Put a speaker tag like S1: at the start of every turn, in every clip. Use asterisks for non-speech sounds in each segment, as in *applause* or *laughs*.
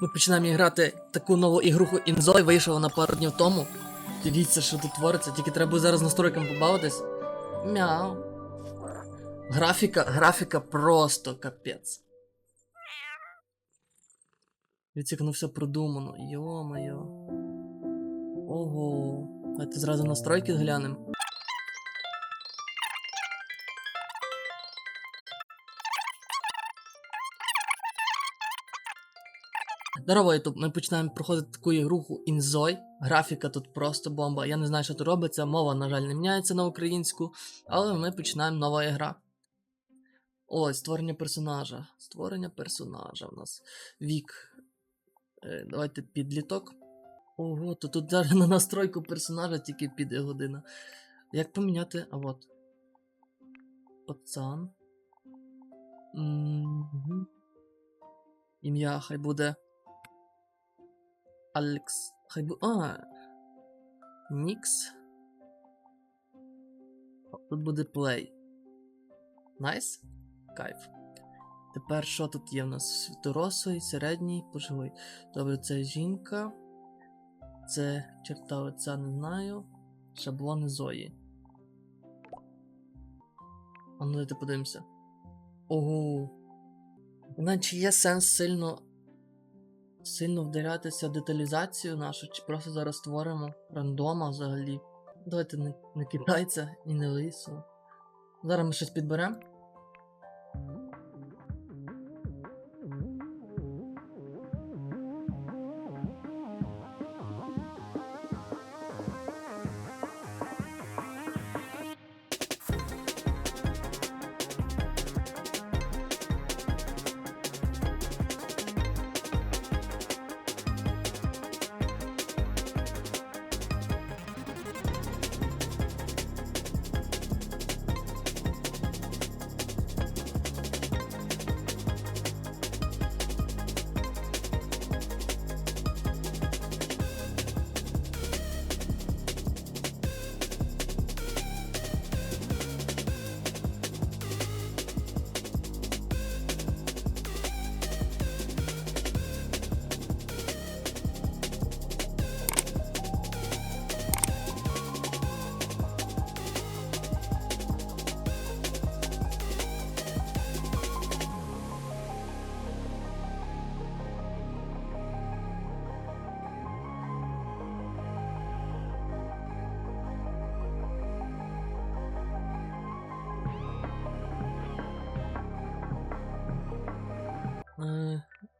S1: Ми починаємо грати таку нову ігруху Інзой, вийшла вона пару днів тому. Дивіться, що тут твориться, тільки треба зараз настройками побавитись. Мяу. Графіка, графіка просто капець. Дивіться, як все продумано. Йо-моє. Ого. Давайте зразу настройки глянемо. Здорово, Ютуб. Ми починаємо проходити таку ігруху Інзой. Графіка тут просто бомба. Я не знаю, що тут робиться. Мова, на жаль, не міняється на українську, але ми починаємо нова ігра. Ось, створення персонажа. Створення персонажа в нас. Вік. Е, давайте підліток. Ого, то тут зараз на настройку персонажа тільки піде година. Як поміняти? А от. Пацан. Ім'я хай буде. Алекс. Буде. А. Нікс. Тут буде плей. Найс? Кайф. Тепер що тут є в нас? Дорослий, середній, пожилий. Добре, це жінка. Це черта лиця не знаю. Шаблони Зої. А ну давайте подивимося. Ого. Наче є сенс сильно. Сильно вдарятися в деталізацію нашу, чи просто зараз створимо рандома взагалі. Давайте не, не китайця і не лису. Зараз ми щось підберемо.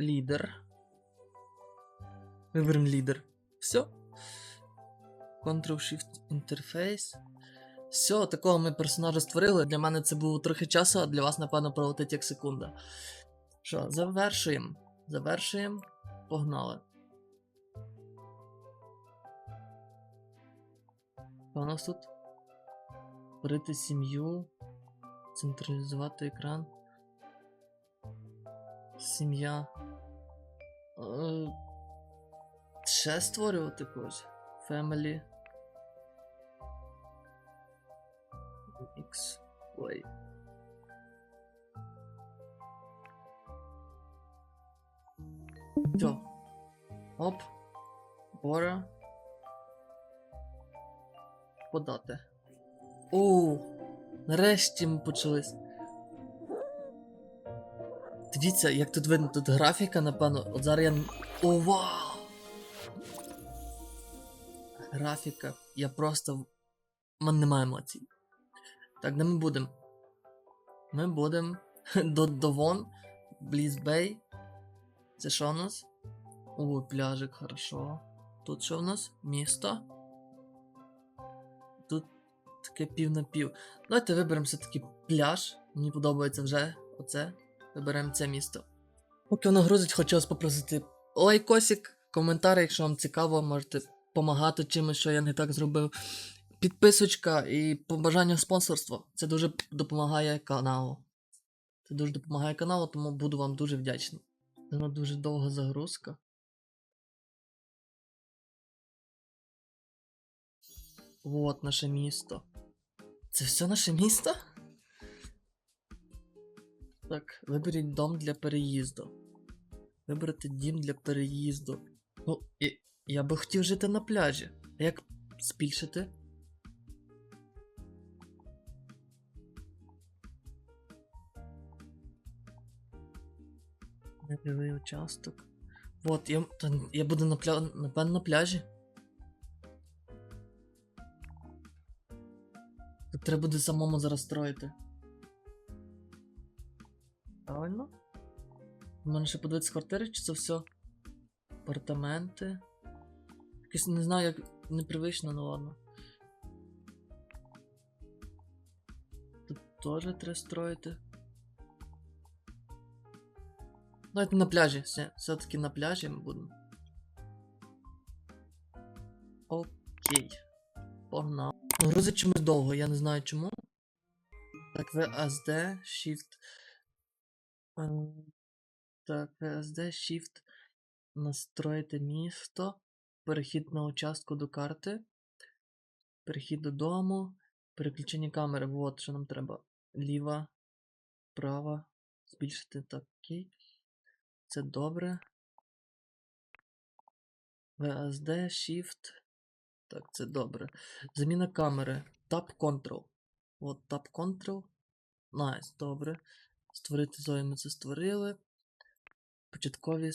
S1: Лідер. Виберемо лідер. Все. Ctrl-Shift інтерфейс. Все, такого ми персонажа створили. Для мене це було трохи часу, а для вас, напевно, пролетить як секунда. Що, завершуємо. Завершуємо. Погнали. Що у нас тут? Створити сім'ю. Централізувати екран. Сім'я. Е, Ще створювати когось. Family. X. Ой. Все. Оп. Бора. Подати. О, нарешті ми почались. Дивіться, як тут видно, тут графіка, напевно. От зараз я. О, вау! Графіка. Я просто. У мене немає емоцій. Так, де ми будемо? Ми будемо *laughs* до Довон, Бліз Бей. Це що у нас? О, пляжик, хорошо. Тут що в нас? Місто. Тут таке пів на пів. Давайте виберемо все-таки пляж. Мені подобається вже оце. Виберемо це місто. Поки воно грузить, хочу вас попросити лайкосик, коментар, якщо вам цікаво, можете допомагати чимось, що я не так зробив. Підписочка і побажання спонсорства. Це дуже допомагає каналу. Це дуже допомагає каналу, тому буду вам дуже вдячний. Вона дуже довга загрузка. Вот наше місто. Це все наше місто? Так, виберіть дом для переїзду. Вибрати дім для переїзду. Ну, і, я би хотів жити на пляжі. А як збільшити? Небілий участок. Вот, я, та, я буду на пля... напевно на пляжі. Треба буде самому зараз строїти. Правильно? У мене ще подивитися квартири, чи це все? Апартаменти. Якось не знаю, як непривично, ну ладно. Тут теж треба строїти. Давайте на пляжі. Все, все-таки на пляжі ми будемо. Окей. Погнав. Ну, грузить чомусь довго, я не знаю чому. Так, VSD, Shift. Так, VSD, Shift. Настроїти місто. Перехід на участку до карти. Перехід додому. Переключення камери. Вот, що нам треба. Ліва, права. Збільшити так. Це добре. VSD, Shift. Так, це добре. Заміна камери. Tap Control. От Tap Control. Найс, добре. Створити зою ми це створили. Початкові.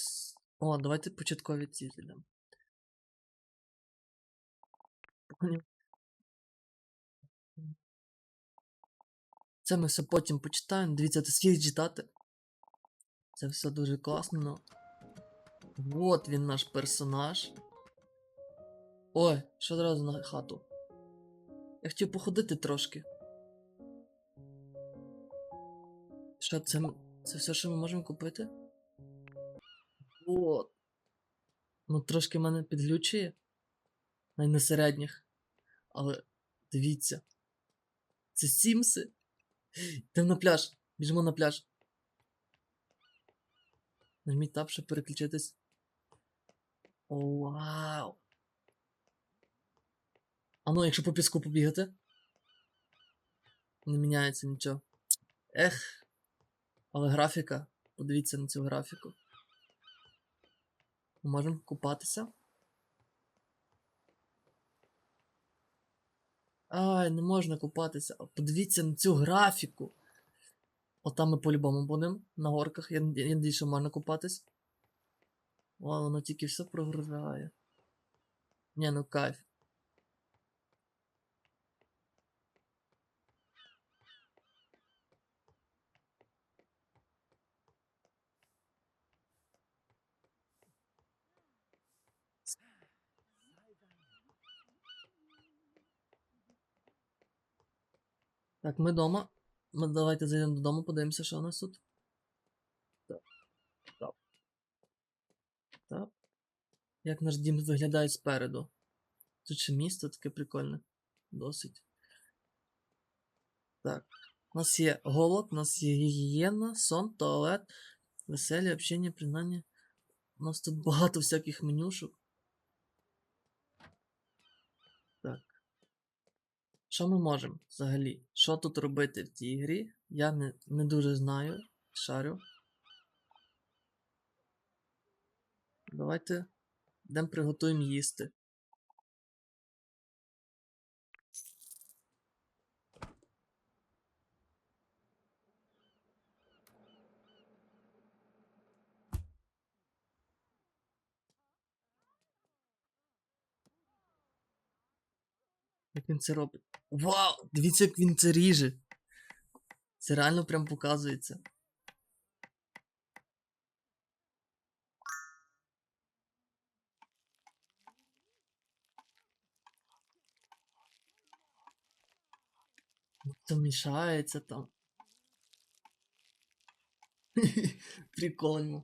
S1: О, давайте початкові ці зайдемо. *clears throat* Це ми все потім почитаємо. Дивіться, це скільки читати. Це все дуже класно. Вот він наш персонаж. Ой, що одразу на хату. Я хотів походити трошки. Що це? Це все, що ми можемо купити? Вот. Ну, трошки мене підглючує. Навіть на середніх. Але дивіться. Це Сімси. Йдемо на пляж. Біжимо на пляж. Нажміть тап, щоб переключитись. О, вау! А ну, якщо по піску побігати. Не міняється нічого. Ех. Але графіка. Подивіться на цю графіку. Ми можемо купатися. Ай, не можна купатися. Подивіться на цю графіку. Отам ми по-любому будемо на горках. Я, надіюсь, що можна купатись. О, воно тільки все прогружає. Ні, ну кайф. Так, ми вдома. Ми давайте зайдемо додому, подивимося, що у нас тут. Так. Так. Так. Як наш дім виглядає спереду. Тут ще місто таке прикольне. Досить. Так. У нас є голод, у нас є гігієна, сон, туалет, веселі, общення, принаймні. У нас тут *laughs* багато всяких менюшок. Так. Що ми можемо взагалі? Що тут робити в цій грі? Я не, не дуже знаю. Шарю. Давайте йдемо приготуємо їсти. Як він це робить? Вау! Дивіться, як він це ріже. Це реально прям показується. Ну, Це мішається там. *laughs* Прикольно.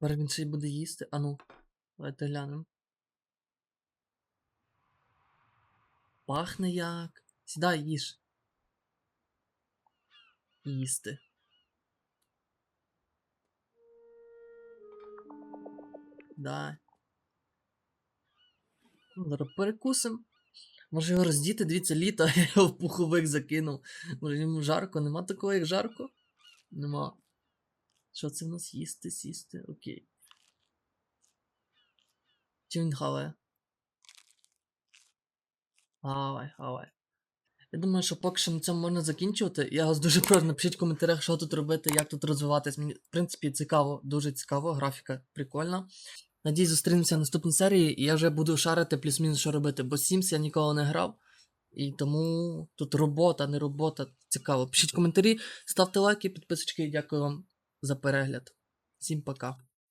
S1: Тепер він ще й буде їсти. А ну, давайте глянемо. Пахне як. Сідай, їж. Їсти. Да. Ну, Зараз перекусим. Може його роздіти, дивіться, літо, *laughs* я його в пуховик закинув. Може йому жарко, нема такого, як жарко? Нема. Що це в нас їсти, сісти? Окей. Хаває? Хавай, хавай. Я думаю, що поки що на цьому можна закінчувати. Я вас дуже прошу, напишіть в коментарях, що тут робити, як тут розвиватись. Мені, в принципі, цікаво, дуже цікаво, графіка прикольна. Надіюсь, зустрінемося в наступній серії, і я вже буду шарити плюс-мінус, що робити, бо Sims я ніколи не грав. І тому тут робота, не робота. Цікаво. Пишіть коментарі, ставте лайки, підписочки, дякую вам за перегляд. Всім пока.